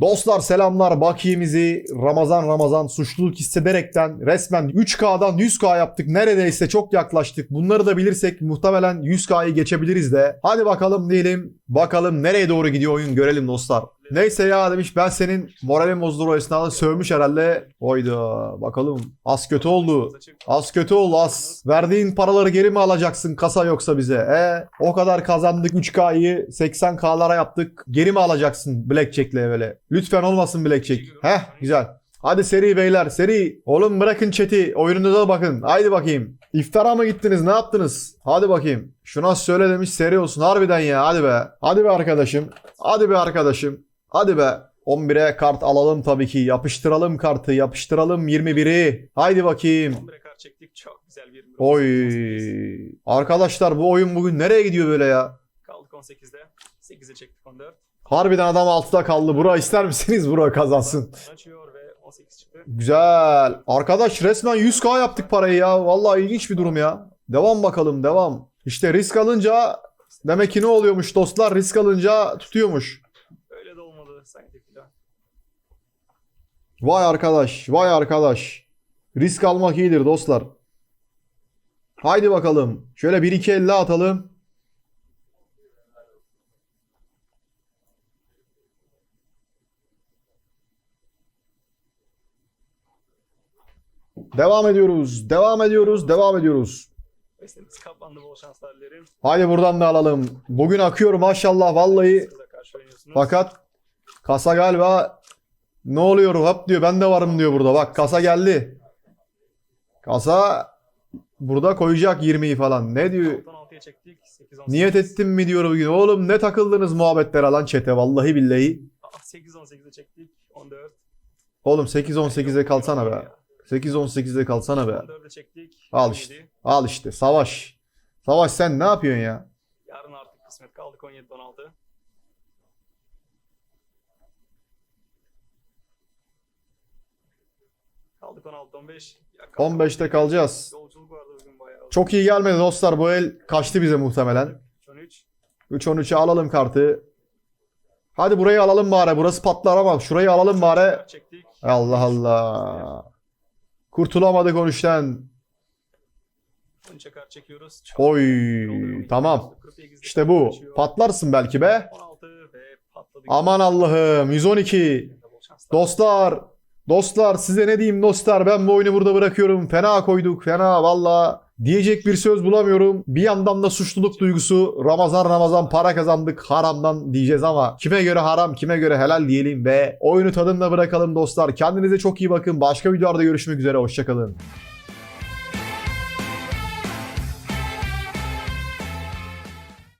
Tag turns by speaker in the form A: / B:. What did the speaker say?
A: Dostlar selamlar. Bakiyemizi Ramazan Ramazan suçluluk hissederekten resmen 3K'dan 100K yaptık. Neredeyse çok yaklaştık. Bunları da bilirsek muhtemelen 100K'yı geçebiliriz de. Hadi bakalım diyelim. Bakalım nereye doğru gidiyor oyun görelim dostlar. Neyse ya demiş ben senin moralin bozulur o esnada sövmüş herhalde. Oyda bakalım. Az kötü oldu. Az kötü oldu az. Verdiğin paraları geri mi alacaksın kasa yoksa bize? E o kadar kazandık 3K'yı 80K'lara yaptık. Geri mi alacaksın Blackjack'le böyle? Lütfen olmasın Blackjack. Heh güzel. Hadi seri beyler seri. Oğlum bırakın chat'i. Oyununuza bakın. Haydi bakayım. İftara mı gittiniz? Ne yaptınız? Hadi bakayım. Şuna söyle demiş seri olsun. Harbiden ya. Hadi be. Hadi be arkadaşım. Hadi be arkadaşım. Hadi be. 11'e kart alalım tabii ki. Yapıştıralım kartı. Yapıştıralım 21'i. Haydi bakayım.
B: 11'e kart çektik. Çok güzel bir
A: Oy. Arkadaşlar bu oyun bugün nereye gidiyor böyle ya?
B: Kaldık 18'de. 8'e çektik 14.
A: Harbiden adam 6'da kaldı. Bura ister misiniz? Bura kazansın.
B: Açıyor ve 18 çıktı.
A: Güzel. Arkadaş resmen 100k yaptık parayı ya. Vallahi ilginç bir durum ya. Devam bakalım devam. İşte risk alınca demek ki ne oluyormuş dostlar? Risk alınca tutuyormuş.
B: Sanki filan.
A: Vay arkadaş, vay arkadaş. Risk almak iyidir dostlar. Haydi bakalım. Şöyle 1-2 50 atalım. Devam ediyoruz. Devam ediyoruz. Devam ediyoruz.
B: Beslemiz kapandı bol şanslar dilerim.
A: Haydi buradan da alalım. Bugün akıyor maşallah vallahi. Fakat kasa galiba ne oluyor hop diyor ben de varım diyor burada. Bak kasa geldi. Kasa burada koyacak 20'yi falan. Ne diyor?
B: 16'ya çektik. 8 18.
A: Niyet ettim mi diyor bugün. Oğlum ne takıldınız muhabbetlere lan çete vallahi billahi.
B: 8 18'e çektik. 14.
A: Oğlum 8-18'e kalsana be. 8-18'e kalsana be.
B: 14'e çektik.
A: Al
B: 17.
A: işte. Al işte savaş. Savaş sen ne yapıyorsun ya?
B: Yarın artık kısmet kaldık 17 Kaldık 16 15. Ya kaldık
A: 15'te kalacağız.
B: Yolculuk vardı bugün bayağı.
A: Çok iyi gelmedi dostlar. Bu el kaçtı bize muhtemelen.
B: 13.
A: 3-13'e alalım kartı. Hadi burayı alalım bari. Burası patlar ama şurayı alalım bari. Allah Allah. Kurtulamadık 13'ten.
B: 13'e kart çekiyoruz. Çok
A: Oy tamam.
B: 48'de
A: İşte bu. Patlarsın belki be.
B: 16 ve patladık.
A: Aman Allah'ım 112.
B: Bol şanslar.
A: Dostlar. Dostlar size ne diyeyim dostlar ben bu oyunu burada bırakıyorum. Fena koyduk fena valla. Diyecek bir söz bulamıyorum. Bir yandan da suçluluk duygusu. Ramazan Ramazan para kazandık haramdan diyeceğiz ama kime göre haram kime göre helal diyelim ve oyunu tadında bırakalım dostlar. Kendinize çok iyi bakın. Başka videolarda görüşmek üzere. Hoşçakalın.